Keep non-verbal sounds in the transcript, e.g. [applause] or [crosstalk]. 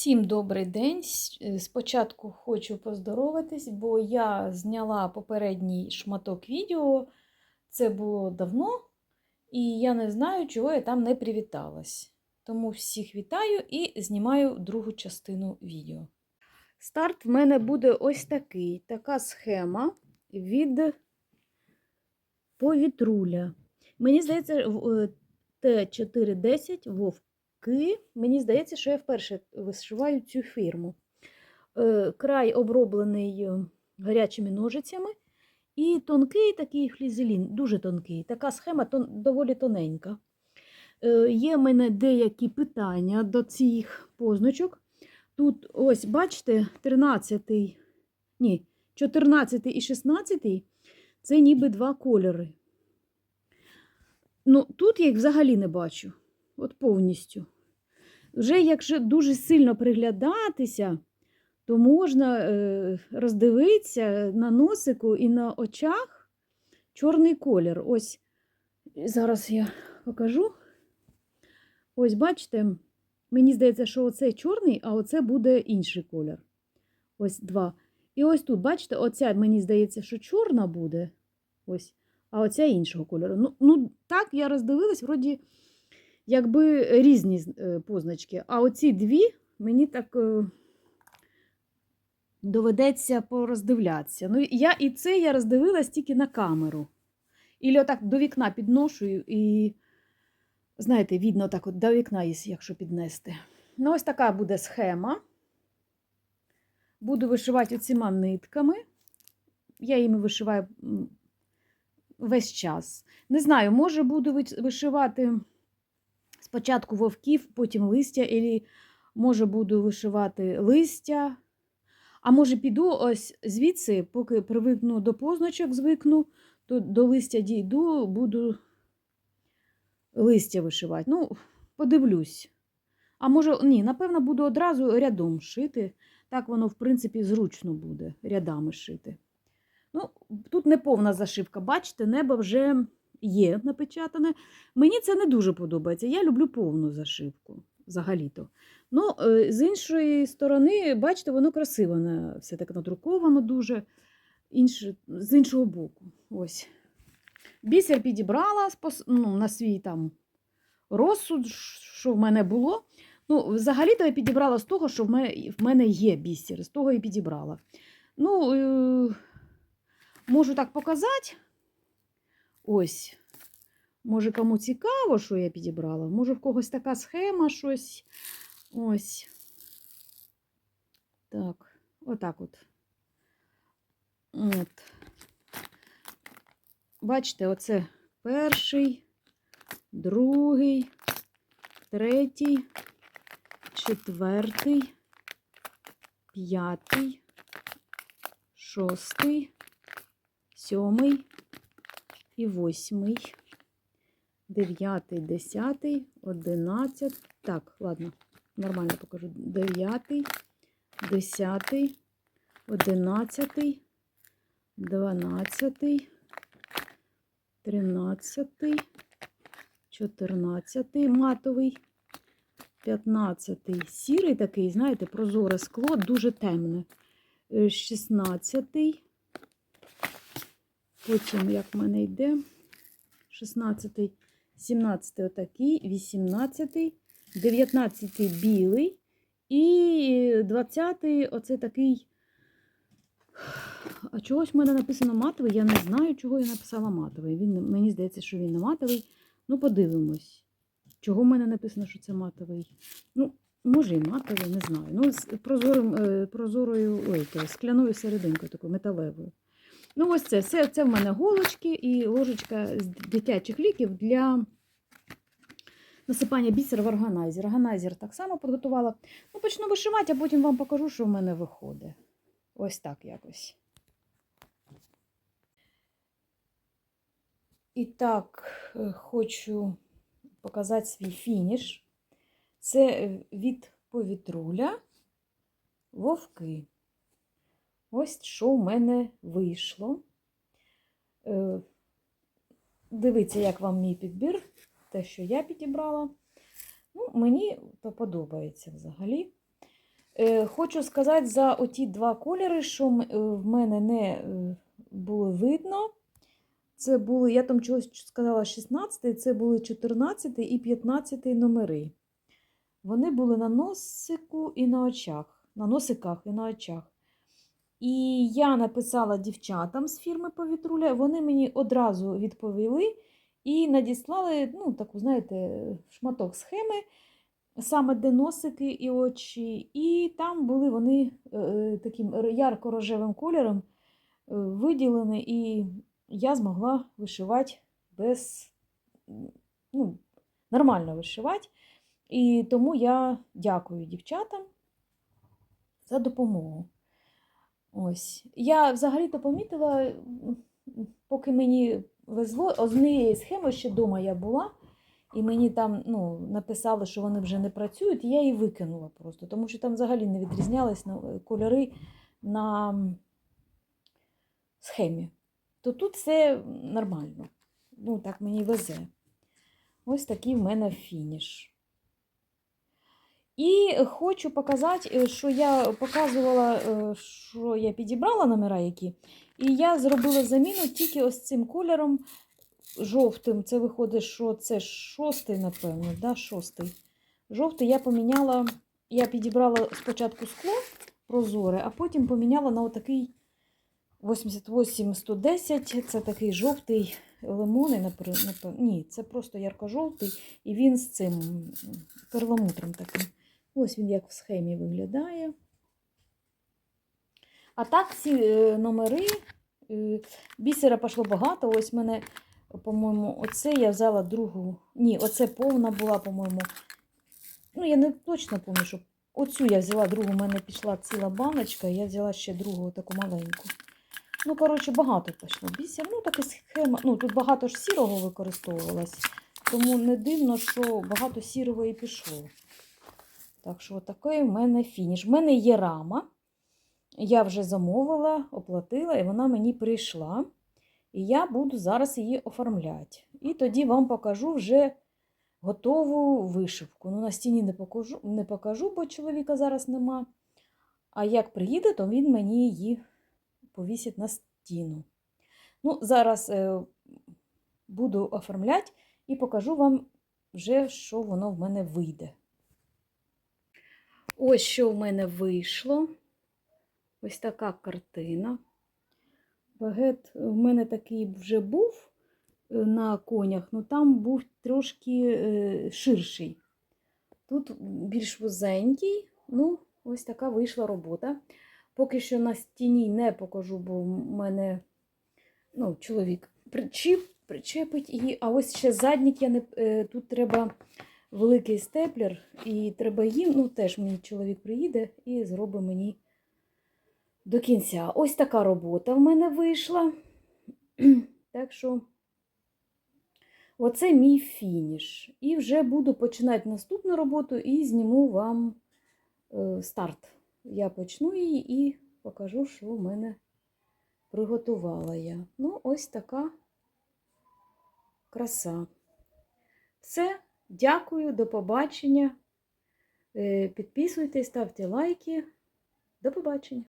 Всім добрий день. Е, Спочатку хочу поздороватись, бо я зняла попередній шматок відео. Це було давно, і я не знаю, чого я там не привіталась. Тому всіх вітаю і знімаю другу частину відео. Старт в мене буде ось такий: така схема від повітруля. Мені здається, е, Т410 Вовк. Мені здається, що я вперше вишиваю цю фірму. Е, Край оброблений е, гарячими ножицями. І тонкий такий флізелін, дуже тонкий. Така схема тон, доволі тоненька. Е, Є в мене деякі питання до цих позначок. Тут, ось, бачите, 13, ні, 14 і 16 це ніби два кольори. Ну, тут я їх взагалі не бачу. От повністю. Вже якщо дуже сильно приглядатися, то можна е, роздивитися на носику і на очах чорний колір. Ось зараз я покажу. Ось, бачите, мені здається, що оцей чорний, а оце буде інший колір. Ось два. І ось тут, бачите, оця, мені здається, що чорна буде. Ось, а оця іншого кольору. Ну, ну так, я роздивилась, вроді якби різні е, позначки. А оці дві мені так е, доведеться пороздивлятися. Ну, я і це я роздивилась тільки на камеру. Ілі отак до вікна підношую і, знаєте, видно так от до вікна, якщо піднести. Ну, ось така буде схема. Буду вишивати оціма нитками. Я їми вишиваю весь час. Не знаю, може буду вишивати спочатку вовків, потім листя, і може буду вишивати листя. А може піду ось звідси, поки привикну до позначок, звикну, то до листя дійду, буду листя вишивати. Ну, подивлюсь. А може, ні, напевно, буду одразу рядом шити. Так воно, в принципі, зручно буде рядами шити. Ну, тут не повна зашивка. Бачите, небо вже є напечатане. Мені це не дуже подобається. Я люблю повну зашивку взагалі-то. Ну, е, з іншої сторони, бачите, воно красиво все так надруковано дуже. Інше, з іншого боку. Ось. Бісер підібрала ну, на свій там розсуд, що в мене було. Ну, взагалі-то я підібрала з того, що в мене є бісер, з того і підібрала. Ну, е, можу так показати. Ось. Може, кому цікаво, що я підібрала. Може, в когось така схема щось. Ось. Так, отак от. От. Бачите, оце перший, другий, третій, четвертий, п'ятий, шостий, сьомий і восьмий, дев'ятий, десятий, одинадцятий. Так, ладно, нормально покажу. Дев'ятий, десятий, одинадцятий, дванадцятий, тринадцятий, чотирнадцятий матовий, п'ятнадцятий сірий такий, знаєте, прозоре скло, дуже темне. Е, Шістнадцятий. Потім, як в мене йде, 16, 17 отакий, 18, 19 білий і 20 оце такий. А чогось в мене написано матовий. Я не знаю, чого я написала матовий. Він, мені здається, що він не матовий. Ну, подивимось. Чого в мене написано, що це матовий? Ну, може і матовий, не знаю. Ну, з прозорим, е, прозорою, ой, то, скляною серединкою, такою металевою. Ну, ось це. Це, це в мене голочки і ложечка з дитячих ліків для насипання бісера в органайзер. Органайзер так само підготувала. Ну, почну вишивати, а потім вам покажу, що в мене виходить. Ось так якось. І так, е, хочу показати свій фініш. Це від повітруля вовки. Ось що в мене вийшло. Е, Дивіться, як вам мій підбір, те, що я підібрала. Ну, мені то подобається взагалі. Е, Хочу сказати за оті два кольори, що е, в мене не було видно. Це були, я там чогось сказала 16, це були 14 і 15 номери. Вони були на носику і на очах, на носиках і на очах. І я написала дівчатам з фірми Повітруля, вони мені одразу відповіли і надіслали, ну, таку, знаєте, шматок схеми, саме де носики і очі. І там були вони е, таким ярко-рожевим кольором е, виділені, і я змогла вишивати без, ну, нормально вишивати. І тому я дякую дівчатам за допомогу. Ось. Я взагалі-то помітила, поки мені везло, однієї схеми ще вдома я була, і мені там ну, написали, що вони вже не працюють, і я її викинула просто, тому що там взагалі не відрізнялись на- кольори на схемі. То тут все нормально. Ну, так мені везе. Ось такий в мене фініш. І хочу показати, що я показувала, що я підібрала номера які. І я зробила заміну тільки ось цим кольором жовтим. Це виходить, що це шостий, напевно, да, шостий. Жовтий я поміняла, я підібрала спочатку скло прозоре, а потім поміняла на отакий 88-110. Це такий жовтий лимонний, напевно. Ні, це просто ярко-жовтий. І він з цим перламутром таким. Ось він як в схемі виглядає. А так, ці е, номери, е, бісера пішло багато. Ось мене, по-моєму, оце я взяла другу. Ні, оце повна була, по-моєму. Ну, я не точно пам'ятаю, що оцю я взяла другу, у мене пішла ціла баночка, я взяла ще другу таку маленьку. Ну, коротше, багато пішло бісер. Ну, така схема. Ну, тут багато ж сірого використовувалось, тому не дивно, що багато сірого і пішло. Так що, такий в мене фініш. В мене є рама. Я вже замовила, оплатила, і вона мені прийшла. І я буду зараз її оформляти. І тоді вам покажу вже готову вишивку. Ну, на стіні не покажу, не покажу, бо чоловіка зараз нема. А як приїде, то він мені її повісить на стіну. Ну, зараз е, буду оформляти і покажу вам вже, що воно в мене вийде. Ось що в мене вийшло. Ось така картина. Багет в мене такий вже був е, на конях, але там був трошки е, ширший. Тут більш вузенький. Ну, ось така вийшла робота. Поки що на стіні не покажу, бо в мене ну, чоловік причіп, причепить її. А ось ще заднік я не, е, тут треба великий степлер, і треба їм, ну теж мені чоловік приїде і зробить мені до кінця. Ось така робота в мене вийшла. [clears throat] Так що, оце мій фініш. І вже буду починати наступну роботу і зніму вам е, старт. Я почну її і покажу, що в мене приготувала я. Ну, ось така краса. Все. Дякую, до побачення. Е, Підписуйтесь, ставте лайки. До побачення!